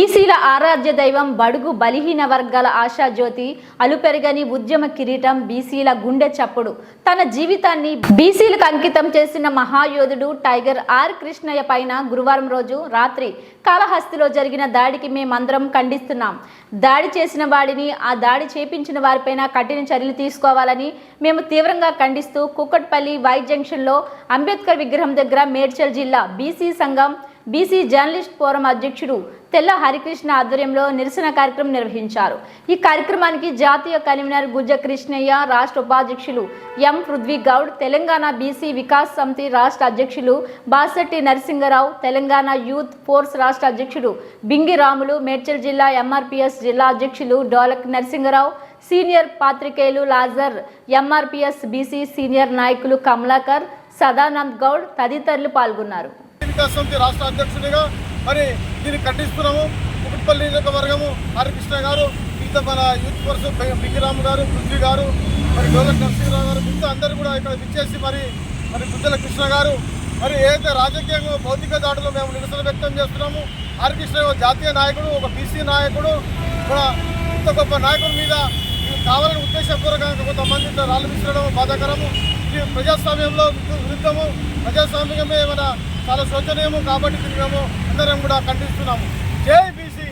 బీసీల ఆరాధ్య దైవం బడుగు బలిహీన వర్గాల ఆశాజ్యోతి అలుపెరగని ఉద్యమ కిరీటం బీసీల గుండె చప్పుడు. తన జీవితాన్ని బీసీలకు అంకితం చేసిన మహాయోధుడు టైగర్ ఆర్ కృష్ణయ్య పైన గురువారం రోజు రాత్రి కాళహస్తిలో జరిగిన దాడికి మేమందరం ఖండిస్తున్నాం. దాడి చేసిన వాడిని ఆ దాడి చేపించిన వారిపైన కఠిన చర్యలు తీసుకోవాలని మేము తీవ్రంగా ఖండిస్తూ కుక్కట్పల్లి వై జంక్షన్లో అంబేద్కర్ విగ్రహం దగ్గర మేడ్చల్ జిల్లా బీసీ సంఘం బీసీ జర్నలిస్ట్ ఫోరం అధ్యక్షుడు తెల్ల హరికృష్ణ ఆధ్వర్యంలో నిరసన కార్యక్రమం నిర్వహించారు. ఈ కార్యక్రమానికి జాతీయ కన్వీనర్ గుజ్జ కృష్ణయ్య రాష్ట్ర ఉపాధ్యక్షులు ఎం పృథ్వీ గౌడ్ తెలంగాణ బీసీ వికాస్ సమితి రాష్ట్ర అధ్యక్షులు బాసట్టి నరసింగరావు తెలంగాణ యూత్ ఫోర్స్ రాష్ట్ర అధ్యక్షుడు బింగి రాములు మేడ్చల్ జిల్లా ఎంఆర్పిఎస్ జిల్లా అధ్యక్షులు డోలక్ నరసింగరావు సీనియర్ పాత్రికేయులు లాజర్ ఎంఆర్పిఎస్ బీసీ సీనియర్ నాయకులు కమలాకర్ సదానంద్ గౌడ్ తదితరులు పాల్గొన్నారు. వికాస్ సమితి రాష్ట్ర అధ్యక్షుడిగా మరి దీన్ని ఖండిస్తున్నాము. కుటుంబల్లి నియోజకవర్గము హరికృష్ణ గారు మిగతా మన యూత్ ఫోర్స్ బిగ్గిరాము గారు పృథ్వీ గారు మరి డోలక్ నరసింహరావు గారు మిగతా అందరూ కూడా ఇక్కడ విచ్చేసి మరి మరి బుద్ధల కృష్ణ గారు మరి ఏదైతే రాజకీయంగా భౌతిక దాడులో మేము నిరసన వ్యక్తం చేస్తున్నాము హరికృష్ణ ఒక జాతీయ నాయకుడు ఒక బీసీ నాయకుడు ఒక ఇంత గొప్ప నాయకుడి మీద కావాలని ఉద్దేశపూర్వకంగా కొంతమంది రాళ్ళు విసరడం బాధాకరము. ఇది ప్రజాస్వామ్యంలో విరుద్ధము. ప్రజాస్వామ్యమే మన చాలా శోచనీయము కాబట్టి మేము అందరం కూడా ఖండిస్తున్నాము. జై బీసీ.